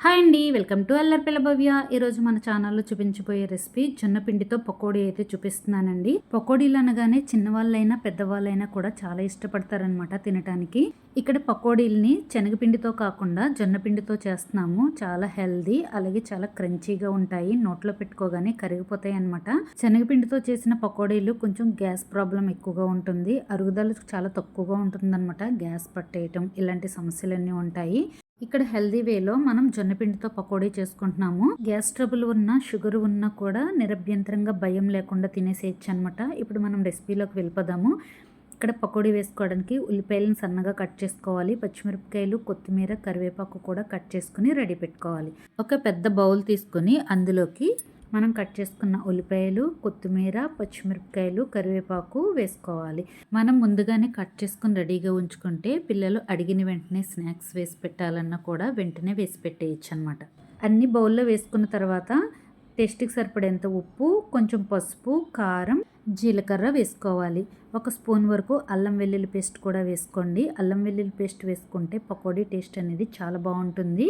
Hi అండి welcome to Allari పిల్లభవ్య ఈరోజు మన ఛానల్లో చూపించబోయే రెసిపీ జొన్న పిండితో పకోడీ అయితే చూపిస్తున్నానండి. పకోడీలు అనగానే చిన్నవాళ్ళైనా పెద్దవాళ్ళైనా కూడా చాలా ఇష్టపడతారనమాట తినటానికి. ఇక్కడ పకోడీల్ని శనగపిండితో కాకుండా జొన్నపిండితో చేస్తున్నాము. చాలా హెల్దీ అలాగే చాలా క్రంచీగా ఉంటాయి. నోట్లో పెట్టుకోగానే కరిగిపోతాయి అనమాట శనగపిండితో చేసిన పకోడీలు కొంచెం గ్యాస్ ప్రాబ్లం ఎక్కువగా ఉంటుంది. అరుగుదల చాలా తక్కువగా ఉంటుందన్నమాట గ్యాస్ పట్టేయటం. ఇలాంటి సమస్యలన్నీ ఉంటాయి. ఇక్కడ హెల్దీ వేలో మనం జొన్నపిండితో పకోడీ చేసుకుంటున్నాము. గ్యాస్ ట్రబుల్ ఉన్న షుగర్ ఉన్నా కూడా నిరభ్యంతరంగా భయం లేకుండా తినేసేయచ్చు అనమాట ఇప్పుడు మనం రెసిపీలోకి వెళ్ళిపోదాము. ఇక్కడ పకోడీ వేసుకోవడానికి ఉల్లిపాయలను సన్నగా కట్ చేసుకోవాలి. పచ్చిమిరపకాయలు కొత్తిమీర కరివేపాకు కూడా కట్ చేసుకుని రెడీ పెట్టుకోవాలి. ఒక పెద్ద బౌల్ తీసుకొని అందులోకి మనం కట్ చేసుకున్న ఉల్లిపాయలు కొత్తిమీర పచ్చిమిరపకాయలు కరివేపాకు వేసుకోవాలి. మనం ముందుగానే కట్ చేసుకుని రెడీగా ఉంచుకుంటే పిల్లలు అడిగిన వెంటనే స్నాక్స్ వేసి పెట్టాలన్నా కూడా వెంటనే వేసి పెట్టేయచ్చు అనమాట అన్ని బౌల్లో వేసుకున్న తర్వాత టేస్ట్కి సరిపడేంత ఉప్పు కొంచెం పసుపు కారం జీలకర్ర వేసుకోవాలి. ఒక స్పూన్ వరకు అల్లం వెల్లుల్లి పేస్ట్ కూడా వేసుకోండి. అల్లం వెల్లుల్లి పేస్ట్ వేసుకుంటే పకోడీ టేస్ట్ అనేది చాలా బాగుంటుంది.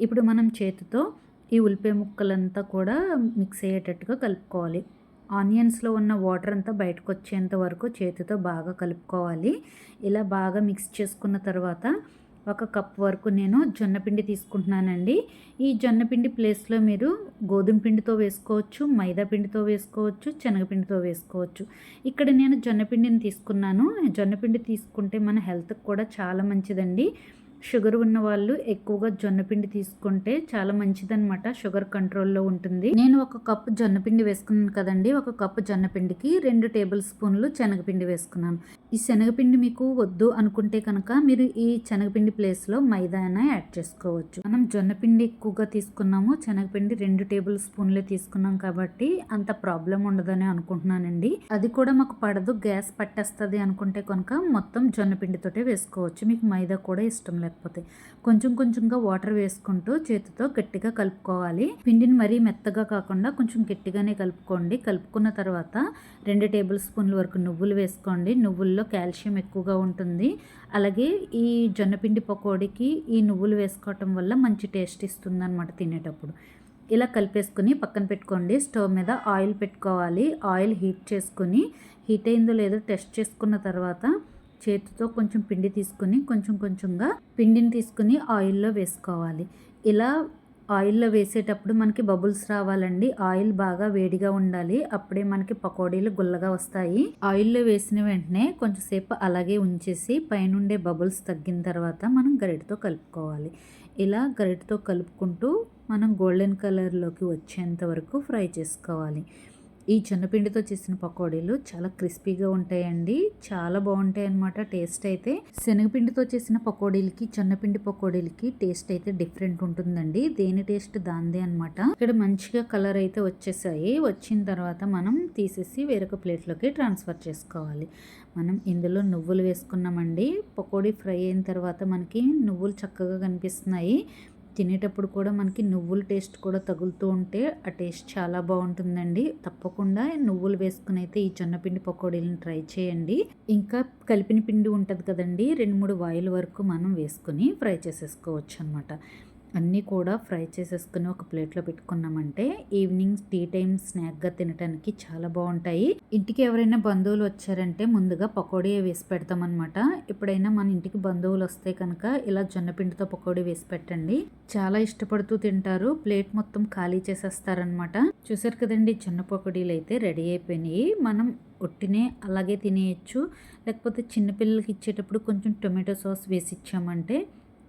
ఇప్పుడు మనం చేతితో ఈ ఉల్లిపాయ ముక్కలంతా కూడా మిక్స్ అయ్యేటట్టుగా కలుపుకోవాలి. ఆనియన్స్లో ఉన్న వాటర్ అంతా బయటకు వచ్చేంత వరకు చేతితో బాగా కలుపుకోవాలి. ఇలా బాగా మిక్స్ చేసుకున్న తర్వాత ఒక కప్ వరకు నేను జొన్నపిండి తీసుకుంటున్నానండి. ఈ జొన్నపిండి ప్లేస్లో మీరు గోధుమ పిండితో వేసుకోవచ్చు మైదా పిండితో వేసుకోవచ్చు శనగపిండితో వేసుకోవచ్చు. ఇక్కడ నేను జొన్నపిండిని తీసుకున్నాను. జొన్నపిండి తీసుకుంటే మన హెల్త్కి కూడా చాలా మంచిదండి. షుగర్ ఉన్న వాళ్ళు ఎక్కువగా జొన్నపిండి తీసుకుంటే చాలా మంచిదన్నమాట. షుగర్ కంట్రోల్లో ఉంటుంది. నేను ఒక కప్పు జొన్నపిండి వేసుకున్నాను కదండి. ఒక కప్పు జొన్నపిండికి రెండు టేబుల్ స్పూన్లు శనగపిండి వేసుకున్నాను. ఈ శనగపిండి మీకు వద్దు అనుకుంటే కనుక మీరు ఈ శనగపిండి ప్లేస్లో మైదా యాడ్ చేసుకోవచ్చు. మనం జొన్నపిండి ఎక్కువగా తీసుకున్నాము. శనగపిండి రెండు టేబుల్ స్పూన్లే తీసుకున్నాం కాబట్టి అంత ప్రాబ్లం ఉండదని అనుకుంటున్నానండి. అది కూడా మాకు పడదు. గ్యాస్ పట్టేస్తుంది అనుకుంటే కనుక మొత్తం జొన్నపిండితోటే వేసుకోవచ్చు. మీకు మైదా కూడా ఇష్టం లేదు. లేకపోతే కొంచెం కొంచెంగా వాటర్ వేసుకుంటూ చేతితో గట్టిగా కలుపుకోవాలి. పిండిని మరీ మెత్తగా కాకుండా కొంచెం గట్టిగానే కలుపుకోండి. కలుపుకున్న తర్వాత రెండు టేబుల్ స్పూన్ల వరకు నువ్వులు వేసుకోండి. నువ్వుల్లో కాల్షియం ఎక్కువగా ఉంటుంది. అలాగే ఈ జొన్నపిండి పకోడీకి ఈ నువ్వులు వేసుకోవటం వల్ల మంచి టేస్ట్ ఇస్తుంది అనమాట తినేటప్పుడు. ఇలా కలిపేసుకుని పక్కన పెట్టుకోండి. స్టవ్ మీద ఆయిల్ పెట్టుకోవాలి. ఆయిల్ హీట్ చేసుకుని హీట్ అయిందో లేదో టెస్ట్ చేసుకున్న తర్వాత చేతితో కొంచెం పిండి తీసుకుని కొంచెం కొంచెంగా పిండిని తీసుకుని ఆయిల్లో వేసుకోవాలి. ఇలా ఆయిల్లో వేసేటప్పుడు మనకి బబుల్స్ రావాలండి. ఆయిల్ బాగా వేడిగా ఉండాలి. అప్పుడే మనకి పకోడీలు గుల్లగా వస్తాయి. ఆయిల్లో వేసిన వెంటనే కొంచెంసేపు అలాగే ఉంచేసి పైనుండే బబుల్స్ తగ్గిన తర్వాత మనం గరిటతో కలుపుకోవాలి. ఇలా గరిటతో కలుపుకుంటూ మనం గోల్డెన్ కలర్లోకి వచ్చేంత వరకు ఫ్రై చేసుకోవాలి. ఈ చిన్నపిండితో చేసిన పకోడీలు చాలా క్రిస్పీగా ఉంటాయండి. చాలా బాగుంటాయి అనమాట టేస్ట్ అయితే. శనగపిండితో చేసిన పకోడీలకి చిన్నపిండి పకోడీలకి టేస్ట్ అయితే డిఫరెంట్ ఉంటుందండి. దేని టేస్ట్ దాందే అనమాట ఇక్కడ మంచిగా కలర్ అయితే వచ్చేసాయి. వచ్చిన తర్వాత మనం తీసేసి వేరొక ప్లేట్లోకి ట్రాన్స్ఫర్ చేసుకోవాలి. మనం ఇందులో నువ్వులు వేసుకున్నామండి. పకోడీ ఫ్రై అయిన తర్వాత మనకి నువ్వులు చక్కగా కనిపిస్తున్నాయి. తినేటప్పుడు కూడా మనకి నువ్వుల టేస్ట్ కూడా తగులుతూ ఉంటే ఆ టేస్ట్ చాలా బాగుంటుందండి. తప్పకుండా నువ్వులు వేసుకుని అయితే ఈ జొన్నపిండి పకోడీలను ట్రై చేయండి. ఇంకా కలిపిన పిండి ఉంటుంది కదండి రెండు మూడు వాయిల్ వరకు మనం వేసుకుని ఫ్రై చేసేసుకోవచ్చు అనమాట అన్నీ కూడా ఫ్రై చేసేసుకుని ఒక ప్లేట్లో పెట్టుకున్నామంటే ఈవినింగ్ టీ టైం స్నాక్గా తినడానికి చాలా బాగుంటాయి. ఇంటికి ఎవరైనా బంధువులు వచ్చారంటే ముందుగా పకోడీ వేసి పెడతామన్నమాట. ఎప్పుడైనా మన ఇంటికి బంధువులు వస్తే కనుక ఇలా జొన్నపిండితో పకోడీ వేసి పెట్టండి. చాలా ఇష్టపడుతూ తింటారు. ప్లేట్ మొత్తం ఖాళీ చేసేస్తారనమాట చూసారు కదండి జొన్న పకోడీలు అయితే రెడీ అయిపోయినాయి. మనం ఒట్టినే అలాగే తినేయచ్చు. లేకపోతే చిన్నపిల్లలకి ఇచ్చేటప్పుడు కొంచెం టొమాటో సాస్ వేసి ఇచ్చామంటే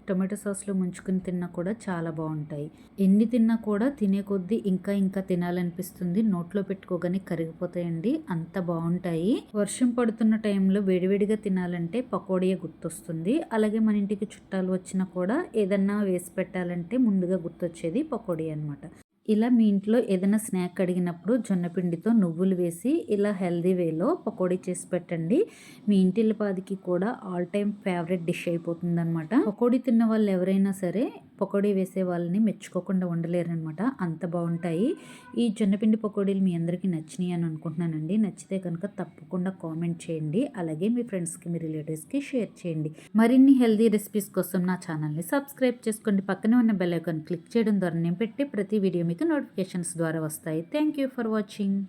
టొమాటో సాస్లో ముంచుకుని తిన్నా కూడా చాలా బాగుంటాయి. ఎన్ని తిన్నా కూడా తినే కొద్దీ ఇంకా ఇంకా తినాలనిపిస్తుంది. నోట్లో పెట్టుకోగానే కరిగిపోతాయండి. అంత బాగుంటాయి. వర్షం పడుతున్న టైంలో వేడివేడిగా తినాలంటే పకోడీయే గుర్తొస్తుంది. అలాగే మన ఇంటికి చుట్టాలు వచ్చినా కూడా ఏదన్నా వేసి పెట్టాలంటే ముందుగా గుర్తొచ్చేది పకోడీ అనమాట ఇలా మీ ఇంట్లో ఏదైనా స్నాక్ అడిగినప్పుడు జొన్నపిండితో నువ్వులు వేసి ఇలా హెల్దీ వేలో పకోడీ చేసి పెట్టండి. మీ ఇంటిల్లిపాదికి కూడా ఆల్ టైమ్ ఫేవరెట్ డిష్ అయిపోతుంది అనమాట పకోడీ తిన్న వాళ్ళు ఎవరైనా సరే పకోడీ వేసే వాళ్ళని మెచ్చుకోకుండా ఉండలేరనమాట అంత బాగుంటాయి ఈ జొన్నపిండి పకోడీలు మీ అందరికీ నచ్చినాయి అని అనుకుంటున్నానండి. నచ్చితే కనుక తప్పకుండా కామెంట్ చేయండి. అలాగే మీ ఫ్రెండ్స్కి మీ రిలేటివ్స్కి షేర్ చేయండి. మరిన్ని హెల్దీ రెసిపీస్ కోసం నా ఛానల్ని సబ్స్క్రైబ్ చేసుకోండి. పక్కనే ఉన్న బెల్ ఐకాన్ క్లిక్ చేయడం ద్వారా నేను పెట్టి ప్రతి వీడియో మీకు నోటిఫికేషన్స్ ద్వారా వస్తాయి. Thank you for watching.